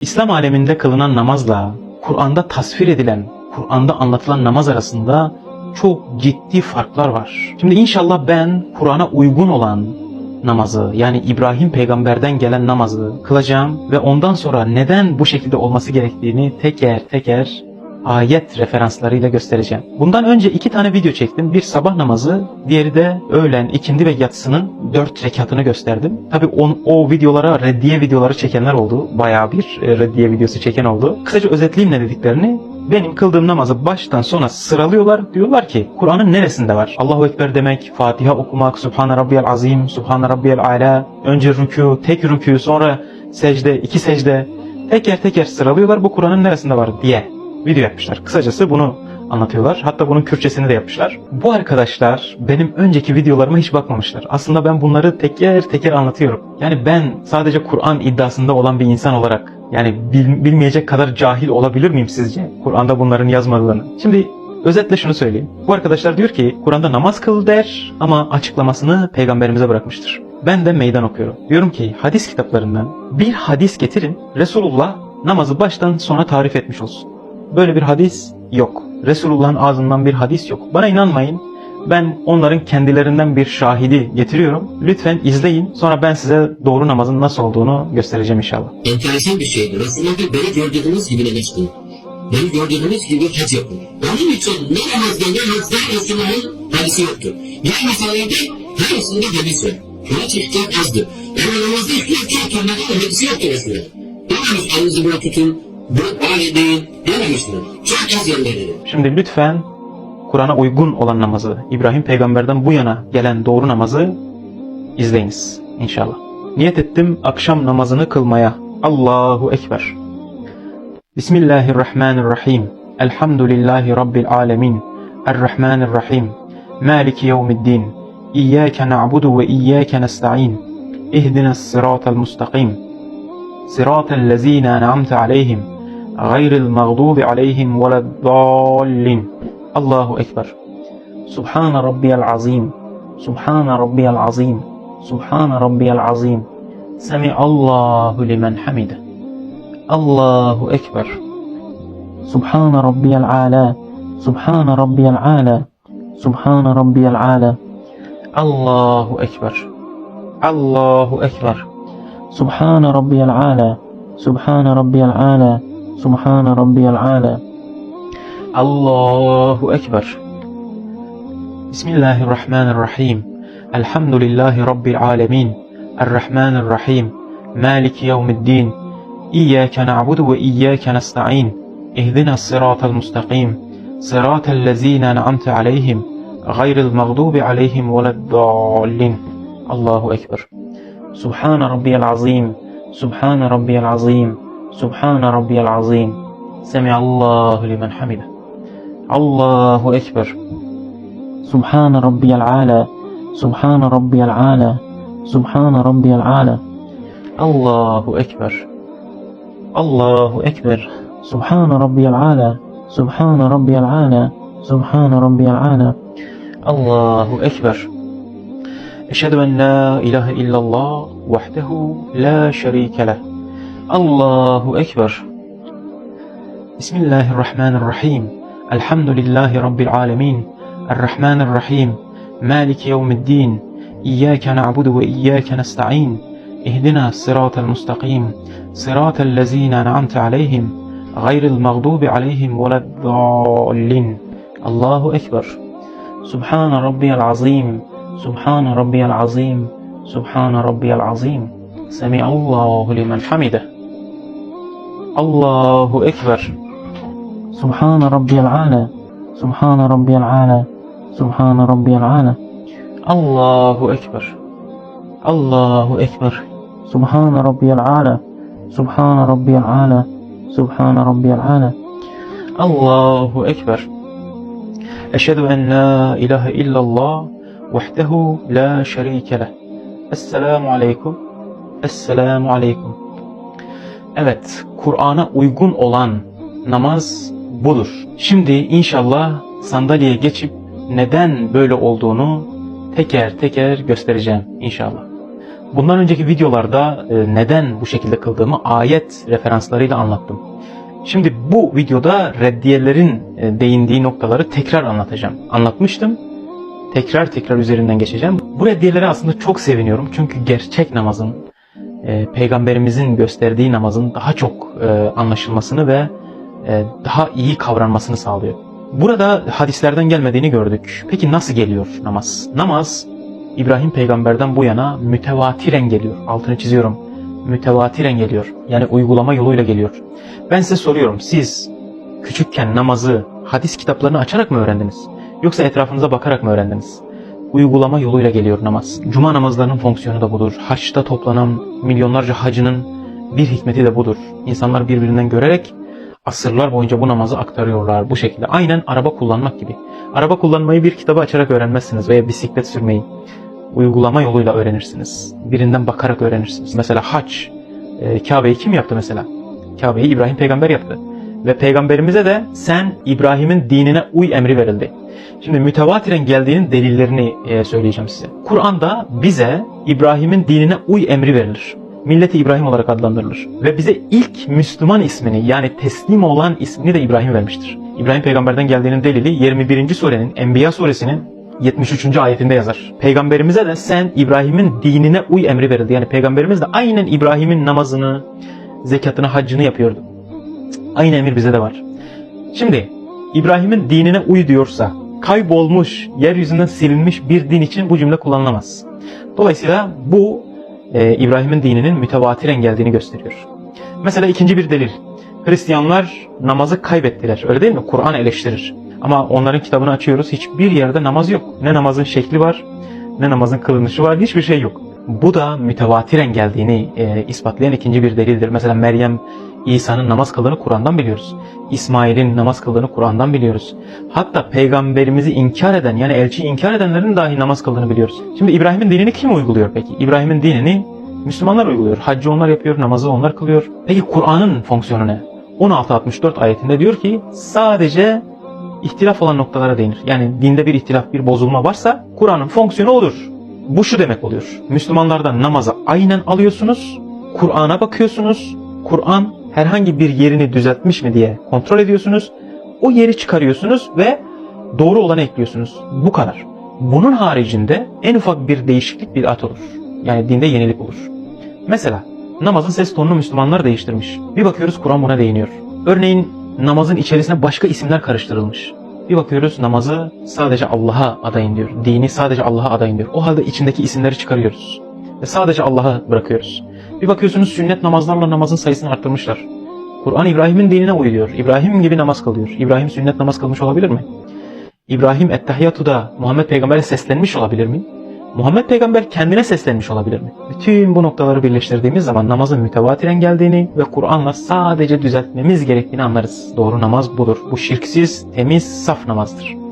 İslam aleminde kılınan namazla Kur'an'da tasvir edilen, Kur'an'da anlatılan namaz arasında çok ciddi farklar var. Şimdi inşallah ben Kur'an'a uygun olan namazı yani İbrahim peygamberden gelen namazı kılacağım ve ondan sonra neden bu şekilde olması gerektiğini teker teker ayet referanslarıyla göstereceğim. Bundan önce iki tane video çektim. Bir sabah namazı, diğeri de öğlen, ikindi ve yatsının dört rekatını gösterdim. Tabi o videolara reddiye videoları çekenler oldu. Bayağı bir e, reddiye videosu çeken oldu. Kısaca özetleyeyim ne dediklerini. Benim kıldığım namazı baştan sona sıralıyorlar. Diyorlar ki Kur'an'ın neresinde var? Allahu Ekber demek, Fatiha okumak, Subhane Rabbiyel Azim, Subhane Rabbiyel Ala. Önce rükû, tek rükû, sonra secde, iki secde. Teker teker sıralıyorlar bu Kur'an'ın neresinde var diye video yapmışlar. Kısacası bunu anlatıyorlar. Hatta bunun Kürtçesini de yapmışlar. Bu arkadaşlar benim önceki videolarıma hiç bakmamışlar. Aslında ben bunları teker teker anlatıyorum. Yani ben sadece Kur'an iddiasında olan bir insan olarak yani bil- bilmeyecek kadar cahil olabilir miyim sizce? Kur'an'da bunların yazmadığını. Şimdi özetle şunu söyleyeyim. Bu arkadaşlar diyor ki Kur'an'da namaz kıl der ama açıklamasını peygamberimize bırakmıştır. Ben de meydan okuyorum. Diyorum ki hadis kitaplarından bir hadis getirin. Resulullah namazı baştan sona tarif etmiş olsun. Böyle bir hadis yok. Resulullah'ın ağzından bir hadis yok. Bana inanmayın. Ben onların kendilerinden bir şahidi getiriyorum. Lütfen izleyin. Sonra ben size doğru namazın nasıl olduğunu göstereceğim inşallah. enteresan bir şeydir. Resulullah diyor, beni gördüğünüz gibi namaz kılın. Beni gördüğünüz gibi hac yapın. Onun için ne namazda ne hacda Resulullah'ın hadisi yoktur. Yani sayede her üstünde hadis var. Buna çeşitler azdır. Ama namazda iki iki turnada da hadisi yoktur Resulullah. Hepiniz elinizi böyle tutun, Şimdi lütfen Kur'an'a uygun olan namazı, İbrahim peygamberden bu yana gelen doğru namazı izleyiniz inşallah. Niyet ettim akşam namazını kılmaya. Allahu Ekber. Bismillahirrahmanirrahim. Elhamdülillahi Rabbil alemin. Errahmanirrahim. Maliki yevmiddin. İyyâke na'budu ve iyyâke nesta'in. İhdina sıratel mustakim. Sıratel lezîne en'amte aleyhim. غير المغضوب عليهم ولا الضالين. الله أكبر. سبحان ربي العظيم. سبحان ربي العظيم. سبحان ربي العظيم. سمع الله لمن حمده. الله أكبر. سبحان ربي العالى. سبحان ربي العالى. سبحان ربي العالى. الله أكبر. الله أكبر. سبحان ربي العالى. سبحان ربي العالى. سبحان ربي العالى. الله أكبر. بسم الله الرحمن الرحيم. الحمد لله رب العالمين. الرحمن الرحيم. مالك يوم الدين. إياك نعبد وإياك نستعين. اهدنا الصراط المستقيم. صراط الذين أنعمت عليهم. غير المغضوب عليهم ولا الضالين. الله أكبر. سبحان ربي العظيم. سبحان ربي العظيم. سبحان ربي العظيم. سمع الله لمن حمده. الله أكبر. سبحان ربي العالى. سبحان ربي العالى. سبحان ربي العالى. الله أكبر. الله أكبر. سبحان ربي العالى. سبحان ربي العالى. سبحان ربي العالى. الله أكبر. أشهد أن لا إله إلا الله وحده لا شريك له. الله أكبر بسم الله الرحمن الرحيم الحمد لله رب العالمين الرحمن الرحيم مالك يوم الدين إياك نعبد وإياك نستعين اهدنا الصراط المستقيم صراط الذين أنعمت عليهم غير المغضوب عليهم ولا الضالين الله أكبر سبحان ربي العظيم سبحان ربي العظيم سبحان ربي العظيم سمع الله لمن حمده الله أكبر. سبحان ربي العالى. سبحان ربي العالى. سبحان ربي العالى. الله أكبر. الله أكبر. سبحان ربي العالى. سبحان ربي العالى. سبحان ربي العالى. الله أكبر. أشهد أن لا إله إلا الله وحده لا شريك له. Esselamu Aleyküm Esselamu Aleyküm Evet, Kur'an'a uygun olan namaz budur. Şimdi inşallah sandalyeye geçip neden böyle olduğunu teker teker göstereceğim inşallah. Bundan önceki videolarda e, neden bu şekilde kıldığımı ayet referanslarıyla anlattım. Şimdi bu videoda reddiyelerin e, değindiği noktaları tekrar anlatacağım. Anlatmıştım. Tekrar tekrar üzerinden geçeceğim. Bu reddiyelere aslında çok seviniyorum. Çünkü gerçek namazın, e, peygamberimizin gösterdiği namazın daha çok e, anlaşılmasını ve e, daha iyi kavranmasını sağlıyor. Burada hadislerden gelmediğini gördük. Peki nasıl geliyor namaz? Namaz İbrahim peygamberden bu yana mütevatiren geliyor. Altını çiziyorum. Mütevatiren geliyor. Yani uygulama yoluyla geliyor. Ben size soruyorum. Siz küçükken namazı hadis kitaplarını açarak mı öğrendiniz? Yoksa etrafınıza bakarak mı öğrendiniz? Uygulama yoluyla geliyor namaz. Cuma namazlarının fonksiyonu da budur. Haçta toplanan milyonlarca hacının bir hikmeti de budur. İnsanlar birbirinden görerek asırlar boyunca bu namazı aktarıyorlar bu şekilde. Aynen araba kullanmak gibi. Araba kullanmayı bir kitabı açarak öğrenmezsiniz veya bisiklet sürmeyi uygulama yoluyla öğrenirsiniz. Birinden bakarak öğrenirsiniz. Mesela hac, e, Kabe'yi kim yaptı mesela? Kabe'yi İbrahim peygamber yaptı. Ve peygamberimize de sen İbrahim'in dinine uy emri verildi. Şimdi mütevatiren geldiğinin delillerini e, söyleyeceğim size. Kur'an'da bize İbrahim'in dinine uy emri verilir. Milleti İbrahim olarak adlandırılır. Ve bize ilk Müslüman ismini yani teslim olan ismini de İbrahim vermiştir. İbrahim peygamberden geldiğinin delili 21. surenin Enbiya suresinin 73. ayetinde yazar. Peygamberimize de sen İbrahim'in dinine uy emri verildi. Yani peygamberimiz de aynen İbrahim'in namazını, zekatını, haccını yapıyordu. Aynı emir bize de var. Şimdi İbrahim'in dinine uy diyorsa kaybolmuş, yeryüzünden silinmiş bir din için bu cümle kullanılamaz. Dolayısıyla bu e, İbrahim'in dininin mütevatiren geldiğini gösteriyor. Mesela ikinci bir delil. Hristiyanlar namazı kaybettiler. Öyle değil mi? Kur'an eleştirir. Ama onların kitabını açıyoruz. Hiçbir yerde namaz yok. Ne namazın şekli var, ne namazın kılınışı var. Hiçbir şey yok. Bu da mütevatiren geldiğini e, ispatlayan ikinci bir delildir. Mesela Meryem, İsa'nın namaz kıldığını Kur'an'dan biliyoruz. İsmail'in namaz kıldığını Kur'an'dan biliyoruz. Hatta peygamberimizi inkar eden yani elçiyi inkar edenlerin dahi namaz kıldığını biliyoruz. Şimdi İbrahim'in dinini kim uyguluyor peki? İbrahim'in dinini Müslümanlar uyguluyor. Haccı onlar yapıyor, namazı onlar kılıyor. Peki Kur'an'ın fonksiyonu ne? 1664 ayetinde diyor ki sadece ihtilaf olan noktalara değinir. Yani dinde bir ihtilaf, bir bozulma varsa Kur'an'ın fonksiyonu odur. Bu şu demek oluyor. Müslümanlardan namazı aynen alıyorsunuz, Kur'an'a bakıyorsunuz, Kur'an herhangi bir yerini düzeltmiş mi diye kontrol ediyorsunuz. O yeri çıkarıyorsunuz ve doğru olanı ekliyorsunuz. Bu kadar. Bunun haricinde en ufak bir değişiklik bir at olur. Yani dinde yenilik olur. Mesela namazın ses tonunu Müslümanlar değiştirmiş. Bir bakıyoruz Kur'an buna değiniyor. Örneğin namazın içerisine başka isimler karıştırılmış. Bir bakıyoruz namazı sadece Allah'a adayın diyor. Dini sadece Allah'a adayın diyor. O halde içindeki isimleri çıkarıyoruz. Ve sadece Allah'a bırakıyoruz. Bir bakıyorsunuz sünnet namazlarla namazın sayısını arttırmışlar. Kur'an İbrahim'in dinine uyuyor. İbrahim gibi namaz kılıyor. İbrahim sünnet namaz kılmış olabilir mi? İbrahim Ettehiyyatu'da Muhammed Peygamber'e seslenmiş olabilir mi? Muhammed Peygamber kendine seslenmiş olabilir mi? Bütün bu noktaları birleştirdiğimiz zaman namazın mütevatiren geldiğini ve Kur'an'la sadece düzeltmemiz gerektiğini anlarız. Doğru namaz budur. Bu şirksiz, temiz, saf namazdır.